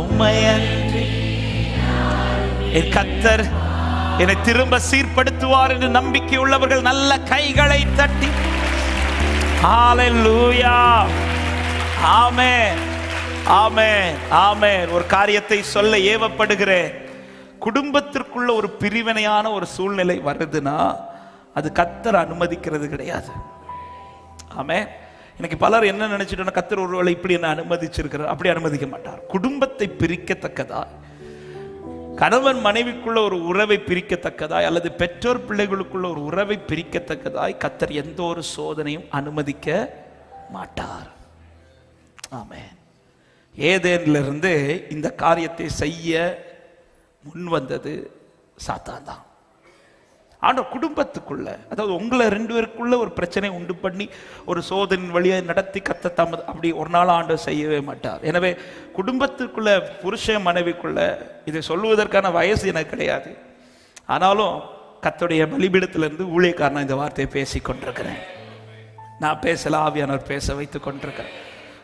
உண்மையன்றி என் கத்தர் என்னை திரும்ப சீர்படுத்துவார் என்று நம்பிக்கை உள்ளவர்கள் நல்ல கைகளை தட்டி. ஹalleluya ஆமென் ஆமென் ஆமென் ஒரு காரியத்தை சொல்ல ஏவப்படுகிறேன். குடும்பத்திற்குள்ள ஒரு பிரிவினையான ஒரு சூழ்நிலை வருதுன்னா அது கத்தர் அனுமதிக்கிறது கிடையாது. ஆமே இன்னைக்கு பலர் என்ன நினைச்சிட்டோன்னா கத்தர் ஒருவேளை இப்படி என்ன அனுமதிச்சிருக்கிறார். அப்படி அனுமதிக்க மாட்டார். குடும்பத்தை பிரிக்கத்தக்கதா கணவன் மனைவிக்குள்ள ஒரு உறவை பிரிக்கத்தக்கதாய் அல்லது பெற்றோர் பிள்ளைகளுக்குள்ள ஒரு உறவை பிரிக்கத்தக்கதாய் கத்தர் எந்த ஒரு சோதனையும் அனுமதிக்க மாட்டார். ஆமே ஏதேனிலிருந்து இந்த காரியத்தை செய்ய முன் வந்தது சாத்தான் தான் ஆனால் குடும்பத்துக்குள்ள அதாவது உங்களை ரெண்டு பேருக்குள்ள ஒரு பிரச்சனை உண்டு பண்ணி ஒரு சோதனை வழியை நடத்தி கத்த தாமது அப்படி ஒரு நாள் ஆண்டு செய்யவே மாட்டார். எனவே குடும்பத்துக்குள்ள புருஷன் மனைவிக்குள்ள இதை சொல்லுவதற்கான வயசு எனக்கு கிடையாது. ஆனாலும் கத்துடைய பலிபீடத்திலிருந்து ஊழியக்காரன் இந்த வார்த்தையை பேசி கொண்டிருக்கிறேன். நான் பேசல ஆவியானவர் பேச வைத்து கொண்டிருக்கிறேன்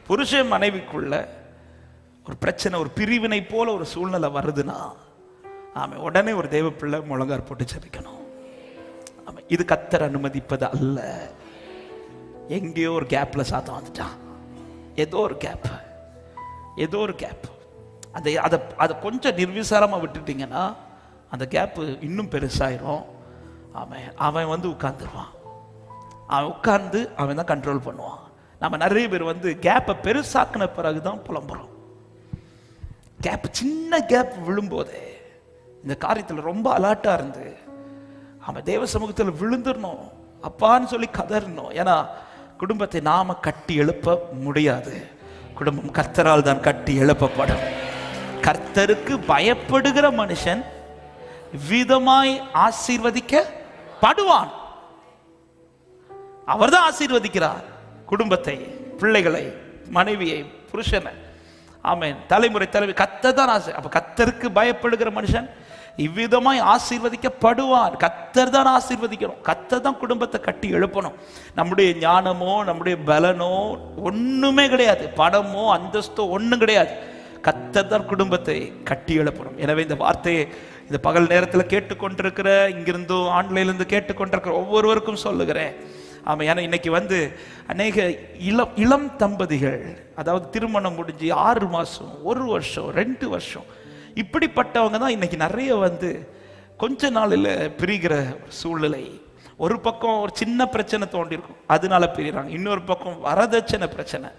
புருஷன் மனைவிக்குள்ள ஒரு பிரச்சனை ஒரு பிரிவினை போல ஒரு சூழ்நிலை வருதுன்னா ஆமை உடனே ஒரு தெய்வ பிள்ளை முழங்கார் போட்டு ஜபிக்கணும். இது கத்தர் அனுமதிப்பது அல்ல. எங்கேயோ ஒரு கேப்ல சாத்தம் வந்துட்டான். ஏதோ ஒரு கேப் ஏதோ ஒரு கேப் அதை அதை அதை கொஞ்சம் நிர்விசாரமாக விட்டுட்டீங்கன்னா அந்த கேப்பு இன்னும் பெருசாயிரும். அவன் அவன் வந்து உட்காந்துருவான் அவன் உட்கார்ந்து அவன் தான் கண்ட்ரோல் பண்ணுவான். நம்ம நிறைய பேர் வந்து கேப்பை பெருசாக்குன பிறகு தான் புலம்புறோம். கேப் சின்ன கேப் விழும்போதே இந்த காரியத்தில் ரொம்ப அலர்ட்டாக இருந்து அவன் தேவ சமூகத்தில் விழுந்துடணும். அப்பான்னு சொல்லி கதறணும். ஏன்னா குடும்பத்தை நாம கட்டி எழுப்ப முடியாது. குடும்பம் கர்த்தரால் தான் கட்டி எழுப்பப்படும். கர்த்தருக்கு பயப்படுகிற மனுஷன் விதமாய் ஆசீர்வதிக்கப்படுவான். அவர்தான் ஆசீர்வதிக்கிறார். குடும்பத்தை பிள்ளைகளை மனைவியை புருஷனை. ஆமேன். தலைமுறை தலைமை கத்தை தான் ஆசை அப்ப கத்தருக்கு பயப்படுகிற மனுஷன் இவ்விதமாய் ஆசீர்வதிக்கப்படுவார். கத்தர் தான் ஆசீர்வதிக்கணும். கத்தர் தான் குடும்பத்தை கட்டி எழுப்பணும். நம்முடைய ஞானமோ நம்முடைய பலனோ ஒண்ணுமே கிடையாது. பணமோ அந்தஸ்தோ ஒன்றும் கிடையாது. கத்தர் தான் குடும்பத்தை கட்டி எழுப்பணும். எனவே இந்த வார்த்தையை இந்த பகல் நேரத்தில் கேட்டுக்கொண்டிருக்கிற இங்கிருந்தோ ஆன்லைன்லேருந்து கேட்டுக்கொண்டிருக்கிற ஒவ்வொருவருக்கும் சொல்லுகிறேன். ஆமாம் ஏன்னா இன்னைக்கு வந்து அநேக இளம் இளம் தம்பதிகள் அதாவது திருமணம் முடிஞ்சு ஆறு மாதம் ஒரு வருஷம் ரெண்டு வருஷம் இப்படிப்பட்டவங்க தான் இன்னைக்கு நிறைய வந்து கொஞ்ச நாளில் பிரிகிற சூழ்நிலை. ஒரு பக்கம் ஒரு சின்ன பிரச்சனை தோண்டிருக்கும் அதனால பிரிகிறாங்க. இன்னொரு பக்கம் வரதட்சணை பிரச்சனை.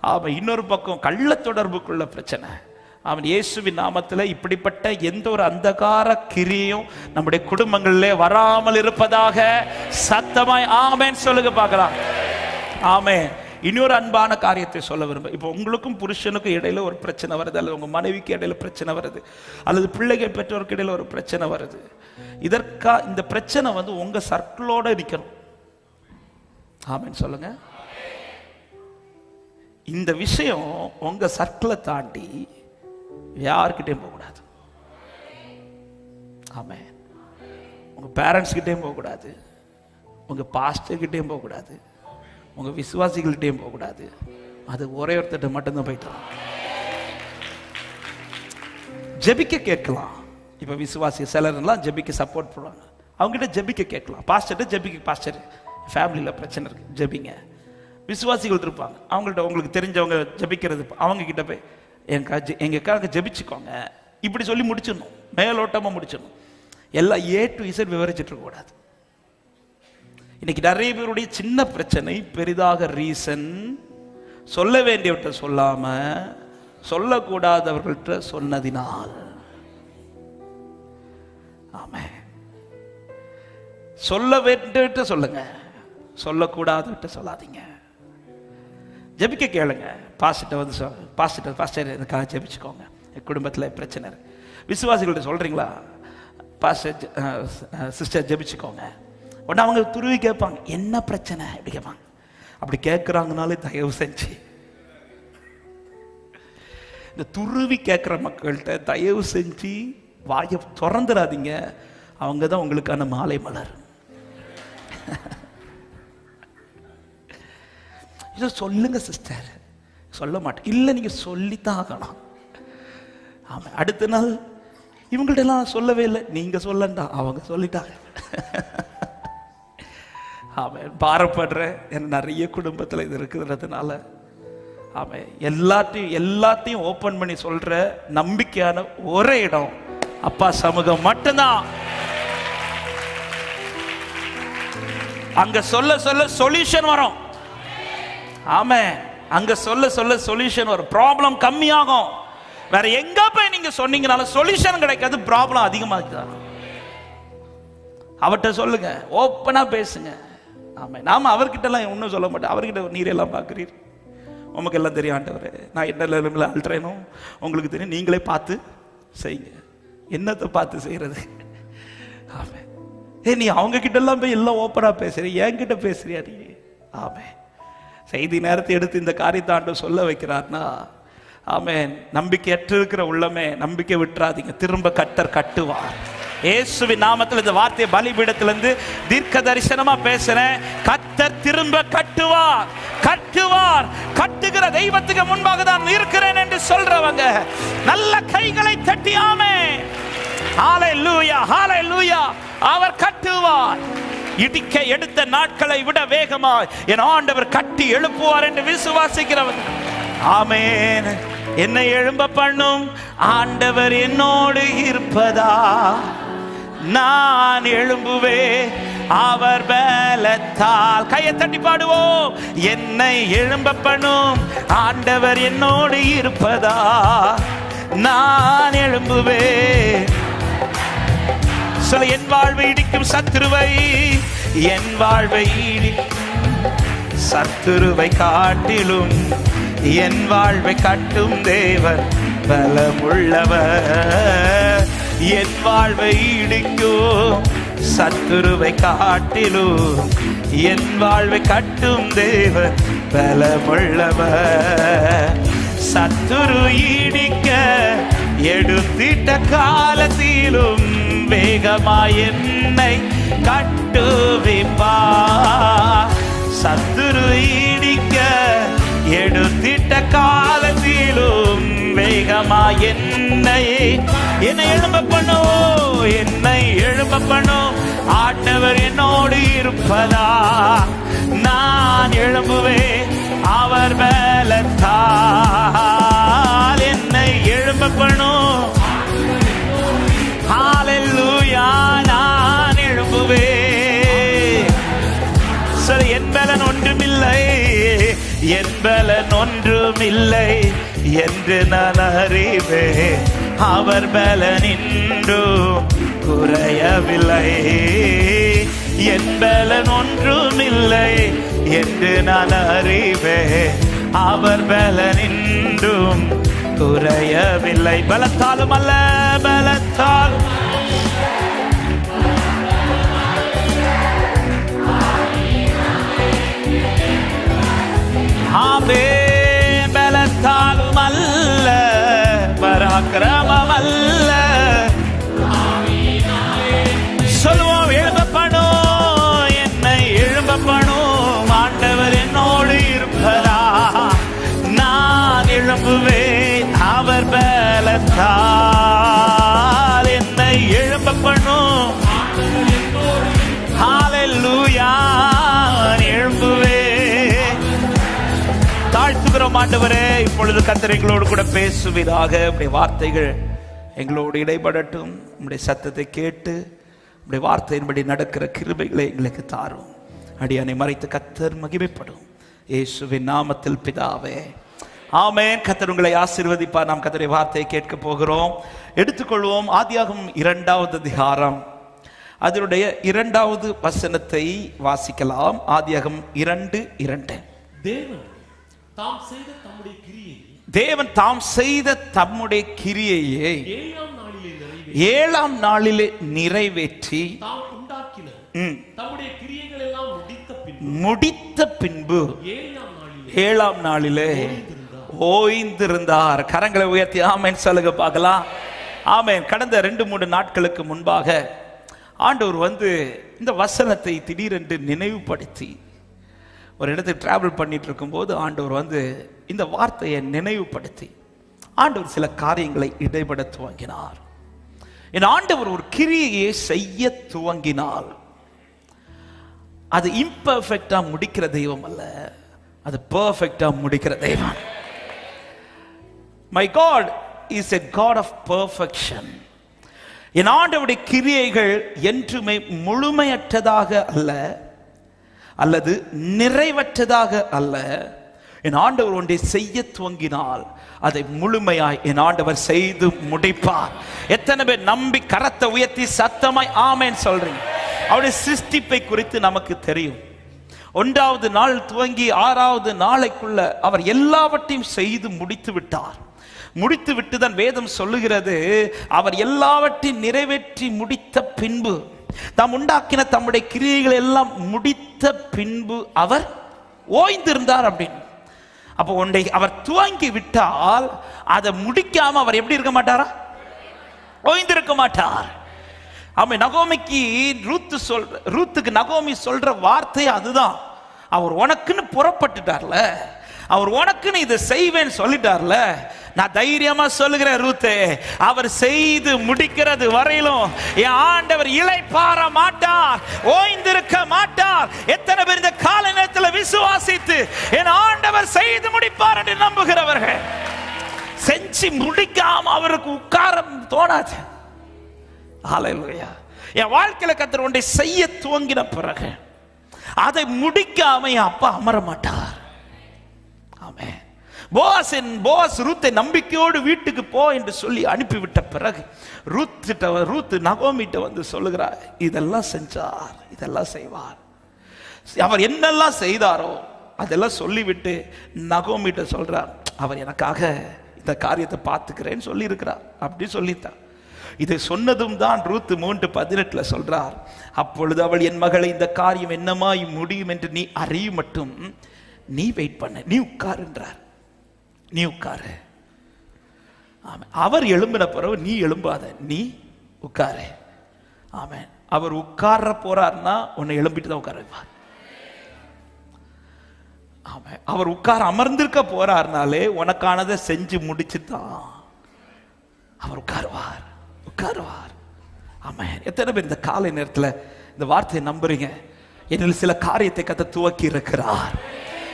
ஆமாம் இன்னொரு பக்கம் கள்ள தொடர்புக்குள்ள பிரச்சனை. அவன் இயேசுவின் நாமத்தில் இப்படிப்பட்ட எந்த ஒரு அந்தகார கிரியும் நம்முடைய குடும்பங்களிலே வராமல் இருப்பதாக சத்தமாய் ஆமென் சொல்லுங்க பார்க்கலாம். ஆமென். இன்னொரு அன்பான காரியத்தை சொல்ல விரும்ப இப்போ உங்களுக்கும் புருஷனுக்கும் இடையில ஒரு பிரச்சனை வருது அல்லது உங்க மனைவிக்கு இடையில பிரச்சனை வருது அல்லது பிள்ளைகள் பெற்றோருக்கு இடையில ஒரு பிரச்சனை வருது. இதற்கா இந்த பிரச்சனை வந்து உங்க சர்க்கிளோட இருக்கணும் ஆமென் சொல்லுங்க. இந்த விஷயம் உங்க சர்க்கிளை தாண்டி யார்கிட்டயும் போகக்கூடாது. ஆமே உங்க பேரண்ட்ஸ் கிட்டேயும் போகக்கூடாது. உங்க பாஸ்டர் கிட்டேயும் போகக்கூடாது. உங்க விசுவாசிகள்கிட்டயும் போகக்கூடாது. அது ஒரே ஒருத்தட்ட மட்டும்தான் போயிட்டு ஜெபிக்க கேட்கலாம். இப்ப விசுவாசி சிலர்லாம் ஜெபிக்க சப்போர்ட் பண்ணுவாங்க அவங்ககிட்ட ஜெபிக்க கேட்கலாம். பாஸ்டர்கிட்ட ஜெபிக்க பாஸ்டர் ஃபேமிலியில் பிரச்சனை இருக்கு. ஜெபிங்க. விசுவாசிகள் இருப்பாங்க. அவங்கள்ட்ட உங்களுக்கு தெரிஞ்சவங்க ஜெபிக்கிறது அவங்க கிட்ட போய் எங்க ஜெ- எங்களுக்காக ஜெபிச்சுக்கோங்க. இப்படி சொல்லி முடிச்சிடணும். மேலோட்டமா முடிச்சிடணும். எல்லாம் ஏ டு இசட் விவரிச்சுட்டு இருக்க கூடாது இன்னைக்கு நிறைய பேருடைய சின்ன பிரச்சனை பெரிதாக ரீசன் சொல்ல வேண்டியவற்றை சொல்லாம சொல்லக்கூடாதவர்கள்ட்ட சொன்னதினால். ஆமே சொல்ல வேண்டியவற்றை சொல்லுங்க. சொல்லக்கூடாதவற்ற சொல்லாதீங்க. ஜெபிக்க கேளுங்க. பாசிட்ட வந்து சொல் பாசிட்ட பாஸ்டர் எனக்காக ஜபிச்சுக்கோங்க. என் குடும்பத்தில் பிரச்சனை விசுவாசிகள்கிட்ட சொல்கிறீங்களா பாஸ்டர் சிஸ்டர் ஜெபிச்சுக்கோங்க. உடனே அவங்க துருவி கேட்பாங்க என்ன பிரச்சனை? இப்படி கேட்பாங்க. அப்படி கேட்குறாங்கனாலே தயவு செஞ்சு. இந்த துருவி கேட்குற மக்கள்கிட்ட தயவு செஞ்சு வாயை திறந்துடாதீங்க. அவங்க தான் உங்களுக்கான மாலை மலர். இதை சொல்லுங்க சிஸ்டர் சொல்ல மாட்டேன். இல்லை நீங்க சொல்லித்தான் ஆகணும். ஆமாம் அடுத்த நாள் இவங்கள்ட்ட எல்லாம் சொல்லவே இல்லை. நீங்க சொல்லண்டா அவங்க சொல்லிட்டாங்க. ஆமாம் பாரப்படுறேன் என் நிறைய குடும்பத்தில் இது இருக்கிறதுனால ஆமாம் எல்லாத்தையும் எல்லாத்தையும் ஓப்பன் பண்ணி சொல்கிற நம்பிக்கையான ஒரே இடம். அப்பா சமூகம் மட்டும்தான். அங்க சொல்ல சொல்ல சொல்யூஷன் வரும். ஆமே அங்க சொல்ல சொல்ல சொல்யூஷன் வரும். ப்ராப்ளம் கம்மியாகும். வேற எங்க போய் நீங்க சொன்னீங்கனாலும் சொல்யூஷன் கிடைக்காது ப்ராப்ளம் அதிகமாக அவர்கிட்ட சொல்லுங்க. ஓப்பனா பேசுங்க. ஆமாம். நாம அவர்கிட்டலாம் ஒன்றும் சொல்ல மாட்டோம். அவர்கிட்ட நீரெல்லாம் பார்க்குறீர். உமக்கு எல்லாம் தெரியும் ஆண்டவர். நான் என்ன நிலைமையில் அல்றேனோ உங்களுக்கு தெரியும். நீங்களே பார்த்து செய்யுங்க. என்னத்தை பார்த்து செய்கிறது ஆமாம். ஏ நீ அவங்க கிட்ட போய் எல்லாம் ஓப்பனாக பேசுகிற என்கிட்ட பேசுறியா நீ? ஆமே செய்தி நேரத்தை எடுத்து இந்த காரியத்தை ஆண்டு சொல்ல வைக்கிறார்னா ஆமென் நம்பிக்கையற்று இருக்கிற உள்ளமே நம்பிக்கை விட்டுறாதீங்க. திரும்ப கட்டர் கட்டுவார். இயேசுவின் நாமத்தில் இந்த வார்த்தையை பலிபீடத்திலிருந்து தீர்க்க தரிசனமா பேசுறேன். கத்தர் திரும்ப கட்டுவார் கட்டுவார் கட்டுகிற தெய்வத்துக்கு முன்பாக தான் இருக்கிறேன் என்று சொல்றவங்க நல்ல கைகளை தட்டியாமே ஆலை லூயா ஹாலை லூயா அவர் கட்டுவார். இடிக்க எடுத்த நாட்களை விட வேகமாய் என் ஆண்டவர் கட்டி எழுப்புவார் என்று விசுவாசிக்கிறவர். ஆமேன். என்னை எழும்ப பண்ணும் ஆண்டவர் என்னோடு இருப்பதா? நான் எழும்புவே அவர் பலத்தால். கையை தட்டி பாடுவோம். என்னை எழும்ப பண்ணும் ஆண்டவர் என்னோடு இருப்பதா? நான் எழும்புவே. சொல்ல என் வாழ்வை இடிக்கும் சத்துருவை என் வாழ்வை இடிக்கும் சத்துருவை காட்டிலும் என் வாழ்வை கட்டும் தேவர் பலமுள்ளவர். என் வாழ்வை இடிக்கும் சத்துருவை காட்டிலும் என் வாழ்வை கட்டும் தேவன் பலமுள்ளவர். சத்துரு இடிக்க எடுத்திட்ட காலத்திலும் வேகமாய் என்னை கட்டுவிப்பா. சத்துரு இடிக்க எடுத்திட்ட காலத்திலும் வேகமாய் என்னை என்னை எழும்ப பண்ணோ என்னை எழும்ப பண்ணோ. ஆண்டவர் என்னோடு இருப்பதா? நான் எழும்புவேன் அவர் பலத்தால் என்னை எழும்ப பண்ணோ. நான் எழும்புவேன். சரி என் பலன் ஒன்றுமில்லை என் பலன் ஒன்றுமில்லை. என்று நான் அறிவேன். அவர் பலன் இன்றும் குறையவில்லை. என் பலன் ஒன்றுமில்லை என்று நான் அறிவேன். அவர் பலன் இன்றும் குறையவில்லை. பலத்தாலும் அல்ல பலத்தால் ஆமே பராக்கிரமம் தாழ்த்துகிறோம் ஆண்டவரே இப்பொழுது கத்தர் எங்களோடு கூட பேசுவீராக. உடைய வார்த்தைகள் எங்களோடு இடைப்படட்டும் உடைய சத்தத்தை கேட்டு உடைய வார்த்தையின்படி நடக்கிற கிருபைகளை எங்களுக்கு தாரும். அடியானை மறைத்து கத்தர் மகிமைப்படும். இயேசுவின் நாமத்தில் பிதாவே. ஆமேன். கத்தர் உங்களை ஆசீர்வதிப்பார். நாம் கத்தருடைய வார்த்தையை கேட்க போகிறோம். எடுத்துக்கொள்வோம். ஆதியாகும் இரண்டாவது அதிகாரம். அதனுடைய இரண்டாவது வசனத்தை வாசிக்கலாம். ஆதியாகம் இரண்டு இரண்டு. தேவன் தாம் செய்த தம்முடைய கிரியை தேவன் தாம் செய்த தம்முடைய கிரியையை ஏழாம் நாளிலே நிறைவேற்றி தம்முடைய கிரியைகள் எல்லாம் முடித்த பின் முடித்த பின்பு ஏழாம் நாளிலே ஏழாம் நாளிலே ஓய்ந்திருந்தார். கரங்களை உயர்த்தி ஆமேன் சொல்லுங்க பார்க்கலாம். ஆமேன். கடந்த ரெண்டு மூணு நாட்களுக்கு முன்பாக ஆண்டவர் வந்து இந்த வசனத்தை திடீரென்று நினைவுபடுத்தி ஒரு இடத்துக்கு ட்ராவல் பண்ணிட்டு இருக்கும்போது ஆண்டவர் வந்து இந்த வார்த்தையை நினைவுபடுத்தி ஆண்டவர் சில காரியங்களை இடைபட துவங்கினார். என் ஆண்டவர் ஒரு கிரியையை செய்ய துவங்கினால் அது இம்பர்ஃபெக்டா முடிக்கிற தெய்வம் அல்ல அது பர்ஃபெக்டா முடிக்கிற தெய்வம். My God is a God of perfection என் ஆண்டவருடைய கிரியைகள் என்றுமே முழுமையற்றதாக அல்ல அல்லது நிறைவற்றதாக அல்ல. என் ஆண்டவர் ஒன்றை செய்ய துவங்கினால் அதை முழுமையாய் என் ஆண்டவர் செய்து முடிப்பார். எத்தனை பேர் நம்பி கரத்தை உயர்த்தி சத்தமாய் ஆமேன்னு சொல்றீங்க. அவருடைய சிருஷ்டிப்பை குறித்து நமக்கு தெரியும். ஒன்றாவது நாள் துவங்கி ஆறாவது நாளைக்குள்ள அவர் எல்லாவற்றையும் செய்து முடித்து விட்டார். முடித்து விட்டுதான் வேதம் சொல்லுகிறது. அவர் எல்லாவற்றையும் நிறைவேற்றி முடித்த பின்பு தாம் உண்டாக்கின தம்முடைய கிரியைகள் எல்லாம் முடித்த பின்பு அவர் ஓய்ந்திருந்தார் அப்படின்னு. அப்போ ஒன்றை அவர் துவங்கி விட்டால் அதை முடிக்காம அவர் எப்படி இருக்க மாட்டாரா? ஓய்ந்திருக்க மாட்டார். ஆமா நகோமிக்கு ரூத்து சொல் ரூத்துக்கு நகோமி சொல்ற வார்த்தை அதுதான். அவர் உனக்குன்னு புறப்பட்டுட்டார்ல. அவர் உனக்குன்னு இதை செய்வேன்னு சொல்லிட்டார்ல? நான் தைரியமா சொல்லுகிறேன் ரூத்தே. அவர் செய்து முடிக்கிறது வரையிலும் என் ஆண்டவர் இளைப்பாற மாட்டார் ஓய்ந்திருக்க மாட்டார். எத்தனை பேர் இந்த கால நேரத்தில் விசுவாசித்து என் ஆண்டவர் செய்து முடிப்பார் என்று நம்புகிறவர்கள். செஞ்சு முடிக்காம அவருக்கு உட்கார தோணாது. ஆலையா என் வாழ்க்கையில கத்தர் ஒன்றை செய்ய துவங்கின பிறகு அதை முடிக்காம என் அப்பா அமர மாட்டார் போவாசின் போவாஸ் ரூத்தை நம்பிக்கையோடு வீட்டுக்கு போ என்று சொல்லி அனுப்பிவிட்ட பிறகு ரூத்திட்ட ரூத்து நகோமிட்ட வந்து சொல்லுகிறார் இதெல்லாம் செஞ்சார் இதெல்லாம் செய்வார். அவர் என்னெல்லாம் செய்தாரோ அதெல்லாம் சொல்லிவிட்டு நகோமிட்ட சொல்றார் அவர் எனக்காக இந்த காரியத்தை பார்த்துக்கிறேன்னு சொல்லியிருக்கிறார் அப்படி சொல்லித்தான் இதை சொன்னதும் தான் ரூத்து மூன்று பதினெட்டுல சொல்றார் அப்பொழுது அவள் என் மகளை இந்த காரியம் என்னமாய் முடியும் என்று நீ அறியும் மட்டும் நீ வெயிட் பண்ண நீ உட்காருன்றார் நீ உட்காரு. ஆமென். அவர் எழும்பின பிறகு நீ எழும்பாத நீ உட்காரு. ஆமாம் அவர் உட்கார போறார்னா உன்னை எழும்பிட்டு தான் உட்கார வைப்பார் அவர் உட்கார அமர்ந்திருக்க போறாருனாலே உனக்கானதை செஞ்சு முடிச்சு தான் அவர் உட்காருவார் உட்காருவார். ஆமாம் எத்தனை பேர் இந்த காலை நேரத்தில் இந்த வார்த்தையை நம்புறீங்க? என்னில் சில காரியத்தை கத்த துவக்கி இருக்கிறார்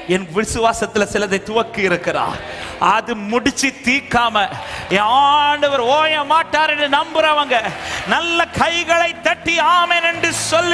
என் விசுவாசத்துல சிலதை துவக்கி இருக்கிறார். அது முடிச்சு தீக்காம ஆண்டவர் ஓய மாட்டார் என்று நம்புறவங்க நல்ல கைகளை தட்டி ஆமேன் என்று சொல்லி